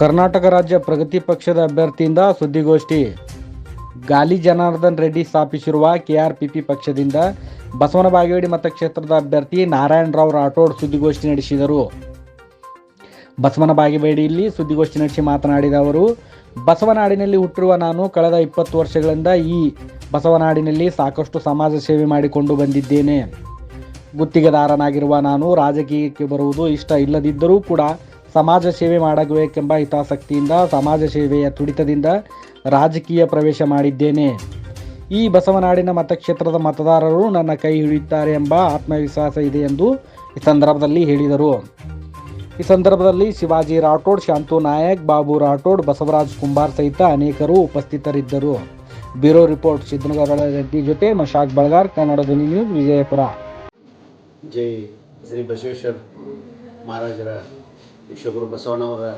ಕರ್ನಾಟಕ ರಾಜ್ಯ ಪ್ರಗತಿ ಪಕ್ಷದ ಅಭ್ಯರ್ಥಿಯಿಂದ ಸುದ್ದಿಗೋಷ್ಠಿ. ಗಾಲಿ ಜನಾರ್ದನ್ ರೆಡ್ಡಿ ಸ್ಥಾಪಿಸಿರುವ ಕೆಆರ್ಪಿಪಿ ಪಕ್ಷದಿಂದ ಬಸವನ ಬಾಗೇವಾಡಿ ಮತಕ್ಷೇತ್ರದ ಅಭ್ಯರ್ಥಿ ನಾರಾಯಣ ನಾರಾಯಣರಾವ್ ರಾಠೋಡ್ ಸುದ್ದಿಗೋಷ್ಠಿ ನಡೆಸಿದರು. ಬಸವನ ಬಾಗೇವಾಡಿಯಲ್ಲಿ ಸುದ್ದಿಗೋಷ್ಠಿ ನಡೆಸಿ ಮಾತನಾಡಿದ ಅವರು ಬಸವನಾಡಿನಲ್ಲಿ ಹುಟ್ಟಿರುವ ನಾನು ಕಳೆದ ಇಪ್ಪತ್ತು ವರ್ಷಗಳಿಂದ ಈ ಬಸವನಾಡಿನಲ್ಲಿ ಸಾಕಷ್ಟು ಸಮಾಜ ಸೇವೆ ಮಾಡಿಕೊಂಡು ಬಂದಿದ್ದೇನೆ. ಗುತ್ತಿಗೆದಾರನಾಗಿರುವ ನಾನು ರಾಜಕೀಯಕ್ಕೆ ಬರುವುದು ಇಷ್ಟ ಇಲ್ಲದಿದ್ದರೂ ಕೂಡ ಸಮಾಜ ಸೇವೆ ಮಾಡಬೇಕೆಂಬ ಹಿತಾಸಕ್ತಿಯಿಂದ, ಸಮಾಜ ಸೇವೆಯ ತುಡಿತದಿಂದ ರಾಜಕೀಯ ಪ್ರವೇಶ ಮಾಡಿದ್ದೇನೆ. ಈ ಬಸವನಾಡಿನ ಮತಕ್ಷೇತ್ರದ ಮತದಾರರು ನನ್ನ ಕೈ ಹಿಡಿಯುತ್ತಾರೆ ಎಂಬ ಆತ್ಮವಿಶ್ವಾಸ ಇದೆ ಎಂದು ಈ ಸಂದರ್ಭದಲ್ಲಿ ಹೇಳಿದರು. ಈ ಸಂದರ್ಭದಲ್ಲಿ ಶಿವಾಜಿ ರಾಠೋಡ್, ಶಾಂತು ನಾಯಕ್, ಬಾಬು ರಾಠೋಡ್, ಬಸವರಾಜ್ ಕುಂಬಾರ್ ಸಹಿತ ಅನೇಕರು ಉಪಸ್ಥಿತರಿದ್ದರು. ಬ್ಯೂರೋ ರಿಪೋರ್ಟ್ ಸಿದ್ದನಗೌಡ ರೆಡ್ಡಿ ಜೊತೆ, ಮಶಾಕ್ ಬಳಗಾರ್, ಕನ್ನಡ ಧ್ವನಿ ನ್ಯೂಸ್, ವಿಜಯಪುರ. ಜೈ ಶ್ರೀ ಬಸವೇಶ್ವರ ಮಹಾರಾಜರ ವಿಶ್ವಗುರು ಬಸವಣ್ಣವರ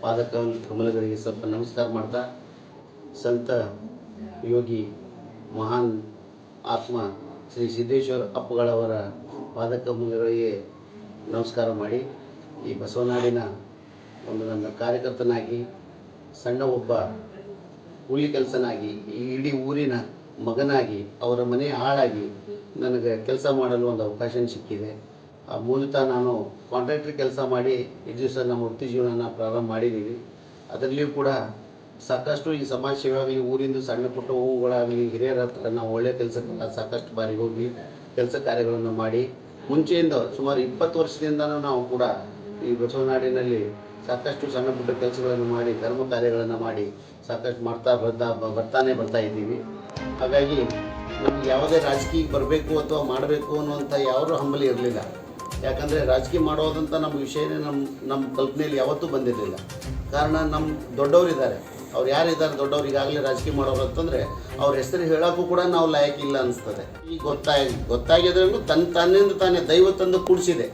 ಪಾದಕ ಕಮಲಗಳಿಗೆ ಸ್ವಲ್ಪ ನಮಸ್ಕಾರ ಮಾಡ್ತಾ ಸಂತ ಯೋಗಿ ಮಹಾನ್ ಆತ್ಮ ಶ್ರೀ ಸಿದ್ದೇಶ್ವರ ಅಪ್ಪಗಳವರ ಪಾದಕಮಲಗಳಿಗೆ ನಮಸ್ಕಾರ ಮಾಡಿ ಈ ಬಸವನಾಡಿನ ಒಂದು ನನ್ನ ಕಾರ್ಯಕರ್ತನಾಗಿ ಸಣ್ಣ ಒಬ್ಬ ಕೂಲಿ ಕೆಲಸನಾಗಿ ಈ ಇಡೀ ಊರಿನ ಮಗನಾಗಿ ಅವರ ಮನೆ ಹಾಳಾಗಿ ನನಗೆ ಕೆಲಸ ಮಾಡಲು ಒಂದು ಅವಕಾಶ ಸಿಕ್ಕಿದೆ. ಆ ಮೂಲತಃ ನಾನು ಕಾಂಟ್ರಾಕ್ಟ್ರ್ ಕೆಲಸ ಮಾಡಿ ಇಷ್ಟು ದಿವಸ ನಮ್ಮ ವೃತ್ತಿ ಜೀವನನ ಪ್ರಾರಂಭ ಮಾಡಿದ್ದೀವಿ. ಅದರಲ್ಲಿಯೂ ಕೂಡ ಸಾಕಷ್ಟು ಈ ಸಮಾಜ ಸೇವೆ ಆಗಲಿ ಊರಿಂದು ಸಣ್ಣ ಪುಟ್ಟ ಹೂವುಗಳಾಗಲಿ, ಹಿರಿಯರ ಹತ್ರ ನಾವು ಒಳ್ಳೆಯ ಕೆಲಸಕ್ಕೆಲ್ಲ ಸಾಕಷ್ಟು ಬಾರಿ ಹೋಗಿ ಕೆಲಸ ಕಾರ್ಯಗಳನ್ನು ಮಾಡಿ, ಮುಂಚೆಯಿಂದ ಸುಮಾರು ಇಪ್ಪತ್ತು ವರ್ಷದಿಂದ ನಾವು ಕೂಡ ಈ ಬಸವನಾಡಿನಲ್ಲಿ ಸಾಕಷ್ಟು ಸಣ್ಣ ಪುಟ್ಟ ಕೆಲಸಗಳನ್ನು ಮಾಡಿ, ಧರ್ಮ ಕಾರ್ಯಗಳನ್ನು ಮಾಡಿ ಸಾಕಷ್ಟು ಮಾಡ್ತಾ ಬರ್ತಾ ಬರ್ತಾನೆ ಬರ್ತಾ ಇದ್ದೀವಿ. ಹಾಗಾಗಿ ನಮ್ಗೆ ಯಾವುದೇ ರಾಜಕೀಯಕ್ಕೆ ಬರಬೇಕು ಅಥವಾ ಮಾಡಬೇಕು ಅನ್ನುವಂಥ ಯಾರು ಹಂಬಲಿ ಇರಲಿಲ್ಲ. ಯಾಕಂದರೆ ರಾಜಕೀಯ ಮಾಡೋದಂತ ನಮ್ಮ ವಿಷಯನೇ ನಮ್ಮ ನಮ್ಮ ಕಲ್ಪನೆಯಲ್ಲಿ ಯಾವತ್ತೂ ಬಂದಿರಲಿಲ್ಲ. ಕಾರಣ ನಮ್ಮ ದೊಡ್ಡವರಿದ್ದಾರೆ. ಅವ್ರು ಯಾರಿದ್ದಾರೆ ದೊಡ್ಡವ್ರು ಈಗಾಗಲೇ ರಾಜಕೀಯ ಮಾಡೋರು ಅಂತಂದರೆ ಅವ್ರ ಹೆಸರು ಹೇಳೋಕ್ಕೂ ಕೂಡ ನಾವು ಲಾಯಕ್ ಇಲ್ಲ ಅನಿಸ್ತದೆ. ಈಗ ಗೊತ್ತಾಗಿ ಗೊತ್ತಾಗಿದ್ರೂ ತನ್ನ ತನ್ನಿಂದ ತಾನೇ ದೈವ ತಂದು ಕೂಡಿಸಿದೆ.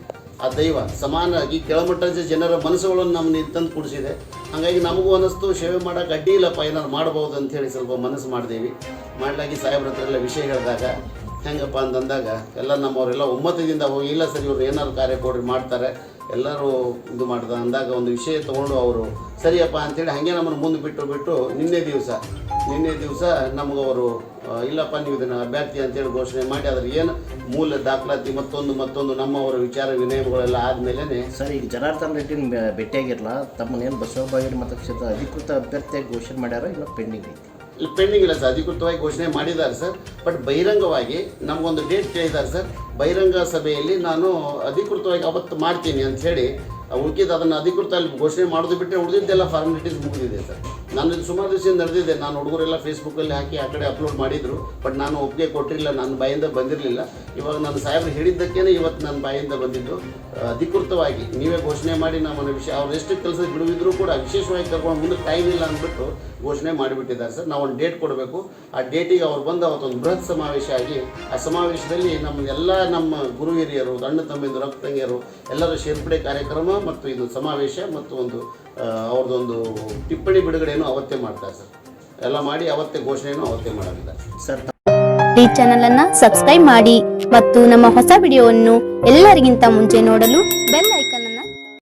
ಆ ದೈವ ಸಮಾನವಾಗಿ ಕೆಳಮಟ್ಟದ ಜನರ ಮನಸ್ಸುಗಳನ್ನು ನಮ್ಮನ್ನ ತಂದು ಕೂಡಿಸಿದೆ. ಹಾಗಾಗಿ ನಮಗೂ ಅನ್ನಿಸ್ತು, ಸೇವೆ ಮಾಡೋಕೆ ಅಡ್ಡಿ ಇಲ್ಲಪ್ಪ, ಏನಾದ್ರು ಮಾಡ್ಬೋದು ಅಂತೇಳಿ ಸ್ವಲ್ಪ ಮನಸ್ಸು ಮಾಡಿದೀವಿ. ಮಾಡಲಾಗಿ ಸಾಹೇಬ್ರ ಹತ್ರ ಎಲ್ಲ ವಿಷಯ ಹೇಳಿದಾಗ, ಹೆಂಗಪ್ಪ ಅಂತಂದಾಗ, ಎಲ್ಲ ನಮ್ಮವರೆಲ್ಲ ಒಮ್ಮತದಿಂದ ಹೋಗಿ, ಇಲ್ಲ ಸರ್ ಇವ್ರು ಏನಾದ್ರು ಕಾರ್ಯ ಕೊಡ್ರಿ ಮಾಡ್ತಾರೆ. ಎಲ್ಲರೂ ಇದು ಮಾಡಿದ. ಅಂದಾಗ ಒಂದು ವಿಷಯ ತೊಗೊಂಡು ಅವರು, ಸರಿಯಪ್ಪ ಅಂತೇಳಿ ಹಾಗೆ ನಮ್ಮನ್ನು ಮುಂದೆ ಬಿಟ್ಟು ಬಿಟ್ಟು ನಿನ್ನೆ ದಿವಸ ನಿನ್ನೆ ದಿವಸ ನಮಗೆ ಅವರು ಇಲ್ಲಪ್ಪ ನೀವು ಇದನ್ನು ಅಭ್ಯರ್ಥಿ ಅಂತೇಳಿ ಘೋಷಣೆ ಮಾಡಿ ಅದ್ರ ಏನು ಮೂಲ ದಾಖಲಾತಿ ಮತ್ತೊಂದು ಮತ್ತೊಂದು ನಮ್ಮವರ ವಿಚಾರ ವಿನಯಗಳೆಲ್ಲ ಆದಮೇಲೆ ಸರ್, ಈಗ ಜನಾರ್ದನ್ ರೆಡ್ಡಿನ ಬೆ- ಭೇಟಿಯಾಗಿರಲ್ಲ ತಮ್ಮನ್ನೇನು ಬಸವ ಬಾಗೇಡಿ ಮತಕ್ಷೇತ್ರ ಅಧಿಕೃತ ಅಭ್ಯರ್ಥಿಯಾಗಿ ಘೋಷಣೆ ಮಾಡ್ಯಾರ ಇಲ್ಲ ಪೆಂಡಿಂಗ್ ಐತಿ? ಪೆಂಡಿಂಗ್ ಇಲ್ಲ ಸರ್ ಅಧಿಕೃತವಾಗಿ ಘೋಷಣೆ ಮಾಡಿದ್ದಾರೆ ಸರ್. ಬಟ್ ಬಹಿರಂಗವಾಗಿ ನಮಗೊಂದು ಡೇಟ್ ಕೇಳಿದ್ದಾರೆ ಸರ್. ಬಹಿರಂಗ ಸಭೆಯಲ್ಲಿ ನಾನು ಅಧಿಕೃತವಾಗಿ ಅವತ್ತು ಮಾಡ್ತೀನಿ ಅಂತ ಹೇಳಿ ಉಳ್ಕಿದ್ದು ಅದನ್ನು ಅಧಿಕೃತ ಅಲ್ಲಿ ಘೋಷಣೆ ಮಾಡೋದು ಬಿಟ್ಟರೆ ಉಳಿದಿದ್ದೆಲ್ಲ ಫಾರ್ಮಾಲಿಟೀಸ್ ಮುಗಿದಿದೆ ಸರ್. ನಾನು ಇದು ಸುಮಾರು ದಿವಸದಿಂದ ನಡೆದಿದೆ. ನಾನು ಹುಡುಗರೆಲ್ಲ ಫೇಸ್ಬುಕ್ಕಲ್ಲಿ ಹಾಕಿ ಆ ಕಡೆ ಅಪ್ಲೋಡ್ ಮಾಡಿದರು. ಬಟ್ ನಾನು ಒಪ್ಪಿಗೆ ಕೊಟ್ಟಿರಲಿಲ್ಲ. ನನ್ನ ಬಾಯಿಂದ ಬಂದಿರಲಿಲ್ಲ. ಇವಾಗ ನಾನು ಸಾಹೇಬ್ರು ಹೇಳಿದ್ದಕ್ಕೇ ಇವತ್ತು ನನ್ನ ಬಾಯಿಂದ ಬಂದಿದ್ದು. ಅಧಿಕೃತವಾಗಿ ನೀವೇ ಘೋಷಣೆ ಮಾಡಿ ನಮ್ಮನ್ನು ವಿಷಯ ಅವ್ರು ಎಷ್ಟು ಕೆಲಸ ಬಿಡುವಿದ್ರು ಕೂಡ ವಿಶೇಷವಾಗಿ ತಗೊಂಡು ಮುಂದೆ ಟೈಮ್ ಇಲ್ಲ ಅಂದ್ಬಿಟ್ಟು ಘೋಷಣೆ ಮಾಡಿಬಿಟ್ಟಿದ್ದಾರೆ ಸರ್. ನಾವು ಒಂದು ಡೇಟ್ ಕೊಡಬೇಕು. ಆ ಡೇಟಿಗೆ ಅವ್ರು ಬಂದು ಅವತ್ತೊಂದು ಬೃಹತ್ ಸಮಾವೇಶ ಆಗಿ ಆ ಸಮಾವೇಶದಲ್ಲಿ ನಮ್ಮ ಎಲ್ಲ ನಮ್ಮ ಗುರು ಹಿರಿಯರು ಅಣ್ಣ ತಮ್ಮಿಂದು, ರಕ್ತ ತಂಗಿಯರು ಎಲ್ಲರ ಸೇರ್ಪಡೆ ಕಾರ್ಯಕ್ರಮ ಮತ್ತು ಇದು ಸಮಾವೇಶ ಮತ್ತು ಒಂದು ಅವ್ರದ್ದೊಂದು ಟಿಪ್ಪಣಿ ಬಿಡುಗಡೆಯನ್ನು ಅವತ್ತೇ ಮಾಡ್ತಾರೆ ಸರ್ ಎಲ್ಲ ಮಾಡಿ ಅವತ್ತೇ ಘೋಷಣೆಯನ್ನು ಅವತ್ತೇ ಮಾಡಲಿದ್ದಾರೆ. ಸರ್ ಈ ಚಾನೆಲ್ ಅನ್ನ ಸಬ್ಸ್ಕ್ರೈಬ್ ಮಾಡಿ ಮತ್ತು ನಮ್ಮ ಹೊಸ ವಿಡಿಯೋವನ್ನು ಎಲ್ಲರಿಗಿಂತ ಮುಂಚೆ ನೋಡಲು ಬೆಲ್